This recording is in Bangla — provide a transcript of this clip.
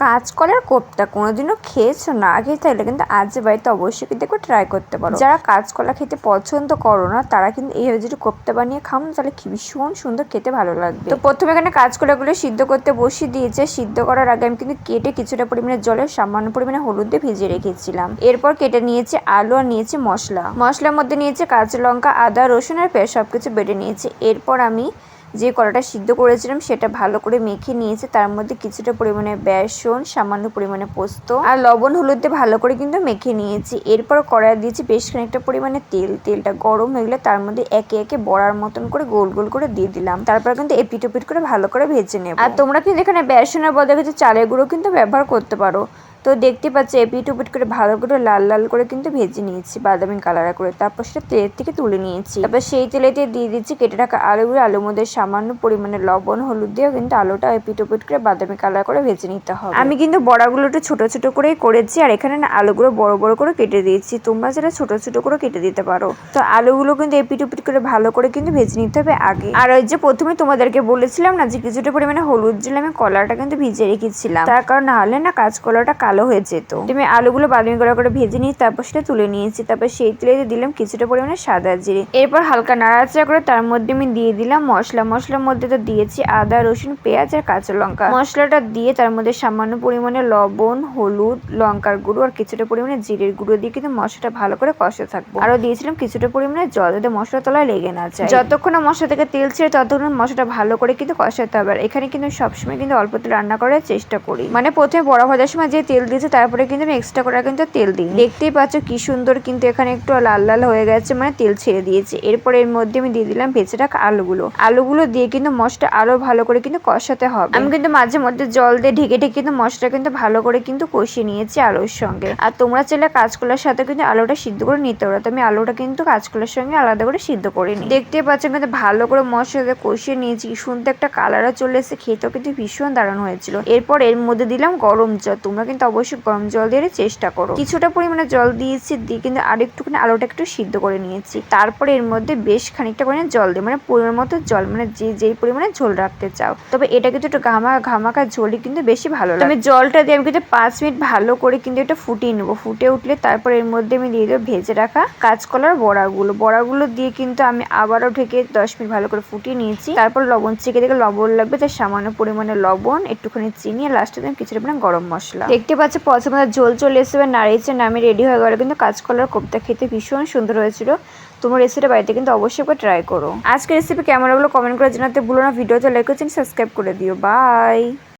কাঁচকলার কোপ্তা কোনোদিনও খেয়েছো না। খেয়ে থাকলে কিন্তু আজ বাড়িতে অবশ্যই কিন্তু একবার ট্রাই করতে পারো। যারা কাঁচকলা খেতে পছন্দ করো না, তারা কিন্তু এইভাবে যদি কোপ্তা বানিয়ে খাও তাহলে ভীষণ সুন্দর খেতে ভালো লাগবে। তো প্রথমে এখানে কাঁচকলাগুলো সিদ্ধ করতে বসিয়ে দিয়েছে। সিদ্ধ করার আগে আমি কিন্তু কেটে কিছুটা পরিমাণে জলে সামান্য পরিমাণে হলুদ দিয়ে ভিজিয়ে রেখেছিলাম। এরপর কেটে নিয়েছে আলু আর নিয়েছে মশলা। মশলার মধ্যে নিয়েছে কাঁচা লঙ্কা, আদা, রসুন আর পেঁয়াজ সবকিছু বেটে নিয়েছে। এরপর আমি যে কলাটা সিদ্ধ করেছিলাম সেটা ভালো করে মেখে নিয়েছি। তার মধ্যে কিছুটা পরিমাণে বেসন, সামান্য পরিমাণে পোস্ত আর লবণ, হলুদ ভালো করে কিন্তু মেখে নিয়েছি। এরপর কড়াই দিয়েছি বেশ খানিকটা পরিমাণে তেল। তেলটা গরম হয়ে গেলে তার মধ্যে একে একে বড়ার মতন করে গোল গোল করে দিয়ে দিলাম। তারপর কিন্তু এপিট ওপিট করে ভালো করে ভেজে নেব। আর তোমরা কিন্তু এখানে বেসনের বদলে কিছু চালের গুঁড়ো কিন্তু ব্যবহার করতে পারো। তো দেখতে পাচ্ছি এপিট উপিট করে ভালো করে লাল লাল করে কিন্তু ভেজে নিয়েছি, বাদামি কালার করে। তারপর সেটা তেলের থেকে তুলে নিয়েছি। তারপর সেই তেলেতে দিয়ে দিচ্ছি কেটে রাখা আলুগুলো আলুর মধ্যে সামান্য পরিমাণে লবণ, হলুদ দিয়েও কিন্তু আলুটা এপিট উপিট করে বাদামি কালার করে ভেজে নিতে হবে। আমি কিন্তু বড়াগুলো একটু ছোট ছোট করেই করেছি আর এখানে না আলুগুলো বড় বড় করে কেটে দিয়েছি। তোমরা যেটা ছোট ছোট করে কেটে দিতে পারো, তো আলুগুলো কিন্তু এপিট উপিট করে ভালো করে কিন্তু ভেজে নিতে হবে আগে। আর ওই যে প্রথমে তোমাদেরকে বলেছিলাম না যে কিছুটা পরিমাণে হলুদ দিলে আমি কলাটা কিন্তু ভিজে রেখেছিলাম। তার কারণ না হলে না কাঁচকলাটা কালো হয়ে যেত। তুমি আলুগুলো বাদামি করা করে ভেজে নিয়ে তারপর সেটা তুলে নিয়েছি। তারপর সেই তেলে দিলাম কিছুটা পরিমাণে সাদা জিরে। এরপর হালকা নাড়াচাড়া করে তার মধ্যে আমি দিয়ে দিলাম মশলা। মশলার মধ্যে তো দিয়েছি আদা, রসুন, পেঁয়াজ আর কাঁচা লঙ্কা। মশলাটা দিয়ে তার মধ্যে সামান্য পরিমাণে লবণ, হলুদ, লঙ্কার গুঁড়ো আর কিছুটা পরিমাণে জিরের গুঁড়ো দিয়ে কিন্তু মশলাটা ভালো করে কষে থাকব। আরও দিয়েছিলাম কিছুটা পরিমাণে জল যাতে মশলা তলায় লেগে না যায়। যতক্ষণ মশলা থেকে তেল ছেড়ে ততক্ষণ মশলাটা ভালো করে কিন্তু কষাতে হবে। আর এখানে কিন্তু সবসময় কিন্তু অল্প তেল রান্না করার চেষ্টা করি। মানে প্রথমে বড় ভাজার সময় যে তেল দিয়েছে, তারপরে কিন্তু আমি এক্সট্রা করে কিন্তু তেল দিই দেখতেই পাচ্ছ কি সুন্দর কিন্তু এখানে একটু লাল লাল হয়ে গেছে মানে তেল ছেড়ে দিয়েছে। এরপর এর মধ্যে আমি দিয়ে দিলাম ভেজে রাখা আলুগুলো। আলুগুলো দিয়ে কিন্তু মশলা আরও ভালো করে কিন্তু কষাতে হবে। আমি কিন্তু মাঝে মধ্যে জল দিয়ে ঢেকে ঢেকে কিন্তু মশলা কিন্তু ভালো করে কিন্তু কষিয়ে নিয়েছি আলুর সঙ্গে। আর তোমরা চাইলে কাঁচকলার সাথে কিন্তু আলুটা সিদ্ধ করে নিতে পারো। তো আমি আলুটা কিন্তু কাঁচকলার সঙ্গে আলাদা করে সিদ্ধ করে নিই। দেখতেই পাচ্ছ কিন্তু ভালো করে মশলা কষিয়ে নিয়েছি। সুন্দর একটা কালারও চলে এসে খেতেও কিন্তু ভীষণ দারুণ হয়েছিল। এরপর এর মধ্যে দিলাম গরম জল। তোমরা কিন্তু অবশ্যই গরম জল দিয়ে চেষ্টা করো। কিছুটা পরিমাণে জল দিয়েছি দিয়ে কিন্তু আর একটুখানি আলুটা একটু সিদ্ধ করে নিয়েছি। তারপরে এর মধ্যে বেশ খানিকটা পরিমাণে জল দিই মানে পরিমাণ মতো জল মানে যে যেই পরিমাণে ঝোল রাখতে চাও। তবে এটা কিন্তু একটু ঘামা ঘামাকা ঝোলই কিন্তু বেশি ভালো লাগে। আমি জলটা দিয়ে আমি কিন্তু পাঁচ মিনিট ভালো করে কিন্তু এটা ফুটিয়ে নেব। ফুটে উঠলে তারপর এর মধ্যে আমি দিয়ে দেবো ভেজে রাখা কাঁচকলার বড়াগুলো। বড়াগুলো দিয়ে কিন্তু আমি আবারও ঢেকে দশ মিনিট ভালো করে ফুটিয়ে নিয়েছি। তারপর লবণ চেকে দেখে লবণ লাগবে তার সামান্য পরিমাণে লবণ একটুখানি চিনি আর লাস্টে দিলাম কিছুটা পরিমাণে গরম মশলা। দেখতে পাচ্ছ পছন্দ ঝোল চলে এসে এবার নাড়িয়েছে নামে রেডি হয়ে গেলো, কিন্তু কাঁচকলার কোপ্তা খেতে ভীষণ সুন্দর হয়েছিল। তোমার রেসিপিটা বাড়িতে কিন্তু অবশ্যই একবার ট্রাই করো। আজকে রেসিপি কেমন লাগল কমেন্ট করে জানাতে ভুলো না। ভিডিওতে লাইক করছেন সাবস্ক্রাইব করে দিও। বাই